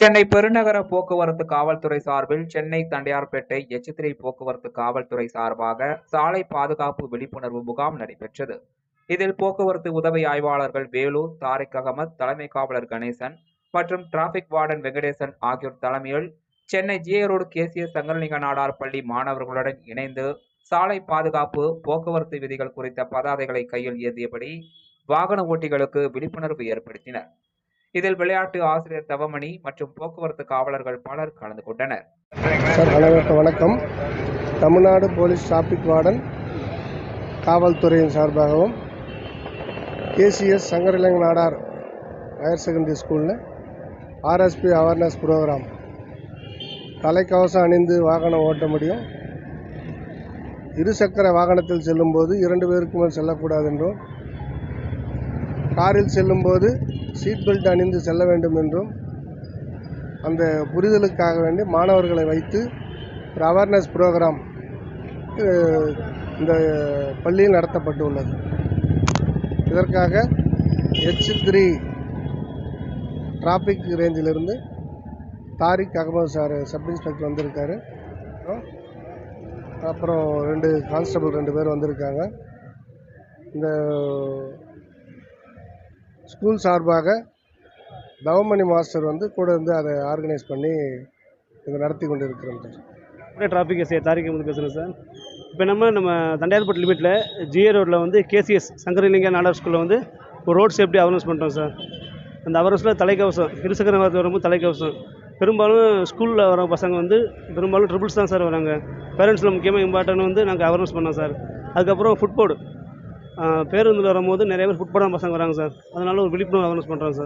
சென்னை பெருநகர போக்குவரத்து காவல்துறை சார்பில் சென்னை தண்டையார்பேட்டை எச்சத்திரை போக்குவரத்து காவல்துறை சார்பாக சாலை பாதுகாப்பு விழிப்புணர்வு முகாம் நடைபெற்றது. இதில் போக்குவரத்து உதவி ஆய்வாளர்கள் வேலு தாரிக் அகமது தலைமை காவலர் கணேசன் மற்றும் டிராபிக் வார்டன் வெங்கடேசன் ஆகியோர் தலைமையில் சென்னை ஜிஏ ரோடு கேசிய சங்கரலிங்க நாடார் பள்ளி மாணவர்களுடன் இணைந்து சாலை பாதுகாப்பு போக்குவரத்து விதிகள் குறித்த பதாதைகளை கையில் ஏந்தியபடி வாகன ஓட்டிகளுக்கு விழிப்புணர்வு ஏற்படுத்தினர். இதில் விளையாட்டு ஆசிரியர் தவமணி மற்றும் போக்குவரத்து காவலர்கள் பலர் கலந்து கொண்டனர். சார் அனைவருக்கும் வணக்கம். தமிழ்நாடு போலீஸ் டிராபிக் வார்டன் காவல்துறையின் சார்பாகவும் KCS Sankaralinga Nadar higher secondary ஸ்கூலில் ஆர்எஸ்பி அவேர்னஸ் ப்ரோக்ராம். தலைக்கவசம் அணிந்து வாகனம் ஓட்ட முடியும். இருசக்கர வாகனத்தில் செல்லும்போது இரண்டு பேருக்கு மேல் செல்லக்கூடாது என்றும் காரில் செல்லும்போது சீட் பெல்ட் அணிந்து செல்ல வேண்டும் என்றும் அந்த புரிதலுக்காக வேண்டி மாணவர்களை வைத்து ஒரு அவேர்னஸ் ப்ரோக்ராம் இந்த பள்ளியில் நடத்தப்பட்டுள்ளது. இதற்காக H three traffic ரேஞ்சிலிருந்து Tariq Ahmed sir sub inspector வந்திருக்காரு. அப்புறம் ரெண்டு கான்ஸ்டபிள் ரெண்டு பேர் வந்திருக்காங்க. இந்த ஸ்கூல் சார்பாக தவமணி மாஸ்டர் வந்து கூட இருந்து அதை ஆர்கனைஸ் பண்ணி இதை நடத்தி கொண்டு இருக்கிறோம் சார் டிராஃபிக் எஸ்ஐ தாரிக் வந்து பேசுகிறேன் சார். இப்போ நம்ம நம்ம தண்டையார்பட்டு லிமிட்டில் ஜிஏ ரோட்டில் வந்து கேசிஎஸ் சங்கரலிங்க நாடார் ஸ்கூலில் வந்து ஒரு ரோட் சேஃப்டி அவேர்னஸ் பண்ணுறோம் சார். அந்த அவேர்னஸில் தலைக்கவசம் இருசக்கர வாரத்தில் வரும்போது தலைக்கவசம். பெரும்பாலும் ஸ்கூலில் வர பசங்க வந்து பெரும்பாலும் ட்ரிபிள்ஸ் தான் சார் வராங்க. பேரண்ட்ஸில் முக்கியமாக இம்பார்ட்டன் வந்து நாங்கள் அவேர்னஸ் பண்ணோம் சார். அதுக்கப்புறம் ஃபுட்போர்டு பேருந்தில் வரும்போது நிறைய பேர் ஃபுட்போர்டான பசங்க வராங்க சார். அதனால ஒரு விழிப்புணர்வு அவேர்னஸ் பண்ணுறோம் சார்.